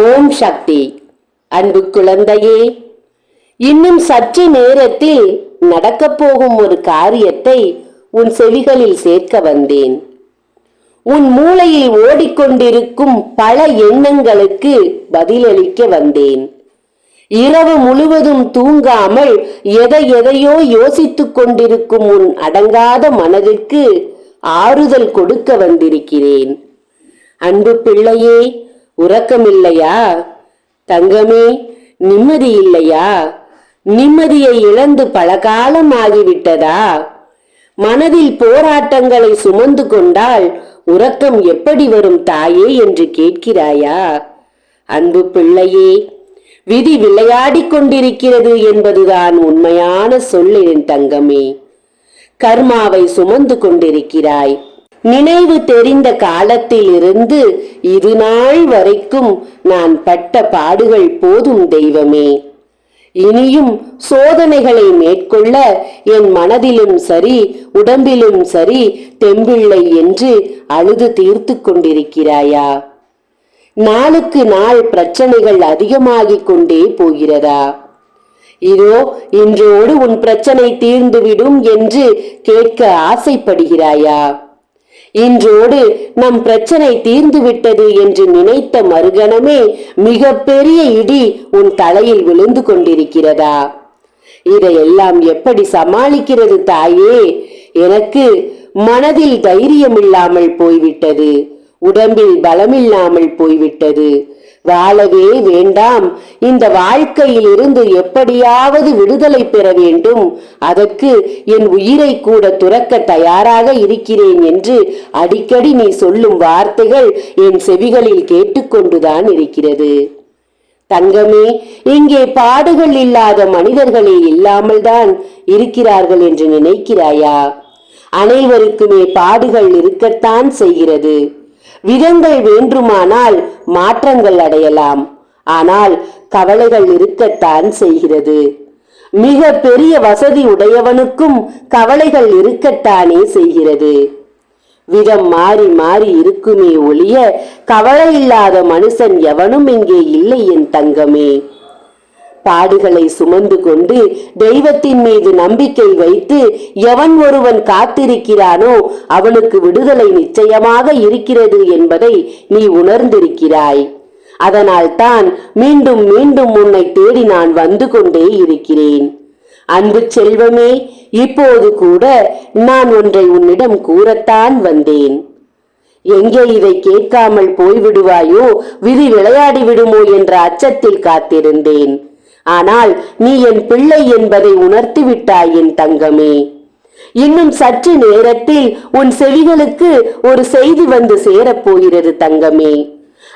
ஓம் சக்தி. அன்பு குழந்தையே இன்னும் சற்று நேரத்தில் நடக்கப் போகும் ஒரு காரியத்தை உன் செவிகளில் சேர்க்க வந்தேன். உன் மூளையில் ஓடிக்கொண்டிருக்கும் பல எண்ணங்களுக்கு பதிலளிக்க வந்தேன். இரவு முழுவதும் தூங்காமல் எதை எதையோ யோசித்துக் கொண்டிருக்கும் உன் அடங்காத மனதிற்கு ஆறுதல் கொடுக்க வந்திருக்கிறேன். அன்பு பிள்ளையே உறக்கமில்லையா? தங்கமே நிம்மதி இல்லையா நிம்மதியை இழந்து பல காலம் ஆகிவிட்டதா மனதில் போராட்டங்களை சுமந்து கொண்டால் உறக்கம் எப்படி வரும் தாயே என்று கேட்கிறாயா? அன்பு பிள்ளையே விதி விளையாடிக் கொண்டிருக்கிறது என்பதுதான் உண்மையான சொல் என் தங்கமே. கர்மாவை சுமந்து கொண்டிருக்கிறாய். நினைவு தெரிந்த காலத்திலிருந்து இது நாள் வரைக்கும் நான் பட்ட பாடுகள் போதும் தெய்வமே. இனியும் சோதனைகளை மேற்கொள்ள என் மனதிலும் சரி உடம்பிலும் சரி தெம்பிள்ளை என்று அழுது தீர்த்து கொண்டிருக்கிறாயா? நாளுக்கு நாள் பிரச்சனைகள் அதிகமாகிக் கொண்டே போகிறதா? இதோ இன்றோடு உன் பிரச்சனை தீர்ந்துவிடும் என்று கேட்க ஆசைப்படுகிறாயா? இன்றோடு நம் பிரச்சனை தீர்ந்து விட்டது என்று நினைத்த மறுகணமே மிக பெரிய இடி உன் தலையில் விழுந்து கொண்டிருக்கிறதா? இதையெல்லாம் எப்படி சமாளிக்கிறது தாயே? எனக்கு மனதில் தைரியமில்லாமல் போய்விட்டது. உடம்பில் பலமில்லாமல் போய்விட்டது. வாழவே வேண்டாம். இந்த வாழ்க்கையிலிருந்து எப்படியாவது விடுதலை பெற வேண்டும். அதற்கு என் உயிரை கூட துறக்க தயாராக இருக்கிறேன் என்று அடிக்கடி நீ சொல்லும் வார்த்தைகள் என் செவிகளில் கேட்டுக்கொண்டுதான் இருக்கிறது. தங்கமே இங்கே பாடுகள் இல்லாத மனிதர்களே இல்லாமல் தான் இருக்கிறார்கள் என்று நினைக்கிறாயா? அனைவருக்குமே பாடுகள் இருக்கத்தான் செய்கிறது. விதங்கள் வேண்டுமானால் மாற்றங்கள் அடையலாம். ஆனால் கவலைகள் இருக்கத்தான் செய்கிறது. மிக பெரிய வசதி உடையவனுக்கும் கவலைகள் இருக்கத்தானே செய்கிறது. விதம் மாறி மாறி இருக்குமே ஒழிய கவலை இல்லாத மனுஷன் எவனும் இங்கே இல்லை என் தங்கமே. பாடுகளை சுமந்து கொண்டு தெய்வத்தின் மீது நம்பிக்கை வைத்து எவன் ஒருவன் காத்திருக்கிறானோ அவனுக்கு விடுதலை நிச்சயமாக இருக்கிறது என்பதை நீ உணர்ந்திருக்கிறாய். அதனால் தான் மீண்டும் மீண்டும் உன்னை தேடி நான் வந்து கொண்டே இருக்கிறேன். அன்பு செல்வமே இப்போது கூட நான் ஒன்றை உன்னிடம் கூறத்தான் வந்தேன். எங்கே இதை கேட்காமல் போய்விடுவாயோ விதி விளையாடி விடுமோ என்ற அச்சத்தில் காத்திருந்தேன். ஆனால் நீ என் பிள்ளை என்பதை உணர்த்தி விட்டாய் என் தங்கமே. இன்னும் சற்று நேரத்தில் உன் செவிகளுக்கு ஒரு செய்தி வந்து சேரப்போகிறது தங்கமே.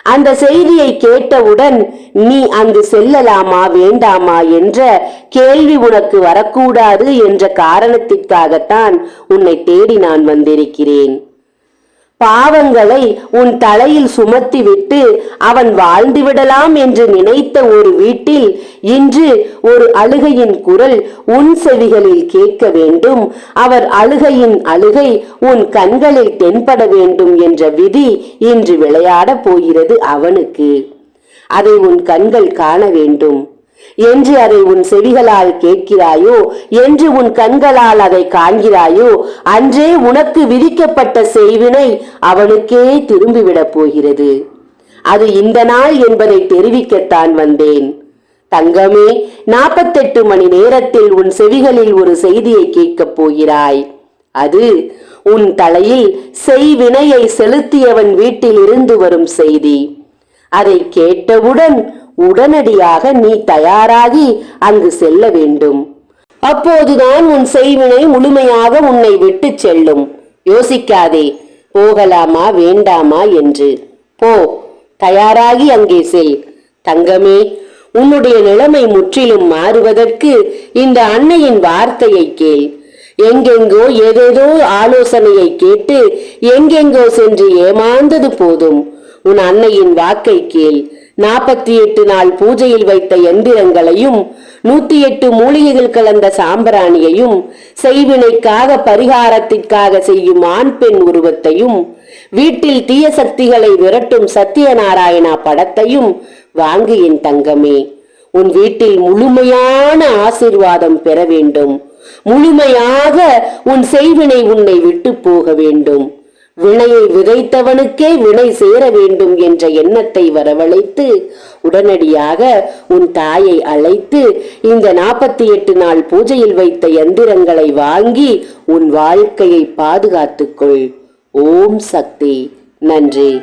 அந்த செய்தியை கேட்டவுடன் நீ அங்கு செல்லலாமா வேண்டாமா என்ற கேள்வி உனக்கு வரக்கூடாது என்ற காரணத்திற்காகத்தான் உன்னை தேடி நான் வந்திருக்கிறேன். பாவங்களை உன் தலையில் சுமத்திவிட்டு அவன் வாழ்ந்து விடலாம் என்று நினைத்த ஒரு வீட்டில் இன்று ஒரு அழுகையின் குரல் உன் செவிகளில் கேட்க வேண்டும். அவர் அழுகையின் அழுகை உன் கண்களில் தென்பட வேண்டும் என்ற விதி இன்று விளையாடப் போகிறது அவனுக்கு. அதை உன் கண்கள் காண வேண்டும். என்று அதை உன் செவிகளால் கேட்கிறாயோ? என்று உன் கண்களால் அதை காண்கிறாயோ? அன்றே உனக்கு விதிக்கப்பட்ட செய்வினை அவனுக்கே திரும்பிவிடப் போகிறது. அது இந்த நாள் என்பதை தெரிவிக்கத்தான் வந்தேன். தங்கமே நாற்பத்தெட்டு மணி நேரத்தில் உன் செவிகளில் ஒரு செய்தியை கேட்கப் போகிறாய். அது உன் தலையில் செய்வினையை செலுத்தியவன் வீட்டில் இருந்து வரும் செய்தி. அதை கேட்டவுடன் உடனடியாக நீ தயாராகி அங்கு செல்ல வேண்டும். அப்போதுதான் உன் செய்வினை முழுமையாக உன்னை விட்டு செல்லும். யோசிக்காதே போகலாமா வேண்டாமா என்று. போ தயாராகி அங்கே செல். தங்கமே உன்னுடைய நிலைமை முற்றிலும் மாறுவதற்கு இந்த அன்னையின் வார்த்தையை கேள். எங்கெங்கோ ஏதேதோ ஆலோசனையை கேட்டு எங்கெங்கோ சென்று ஏமாந்தது போதும். உன் அன்னையின் வாக்கை கேள். நாற்பத்தி எட்டு நாள் பூஜையில் வைத்த எந்திரங்களையும் நூத்தி எட்டு மூலிகைகள் கலந்த சாம்பிராணியையும் செய்வினைக்காக பரிகாரத்திற்காக செய்யும் ஆண் பெண் உருவத்தையும் வீட்டில் தீய சக்திகளை விரட்டும் சத்தியநாராயணா படத்தையும் வாங்கு என் தங்கமே. உன் வீட்டில் முழுமையான ஆசிர்வாதம் பெற வேண்டும். முழுமையாக உன் செய்வினை உன்னை விட்டு போக வேண்டும். வினையை விதைத்தவனுக்கே வினை சேர வேண்டும் என்ற எண்ணத்தை வரவழைத்து உடனடியாக உன் தாயை அழைத்து இந்த நாற்பத்தி எட்டு நாள் பூஜையில் வைத்த எந்திரங்களை வாங்கி உன் வாழ்க்கையை பாதுகாத்துக்கொள். ஓம் சக்தி. நன்றி.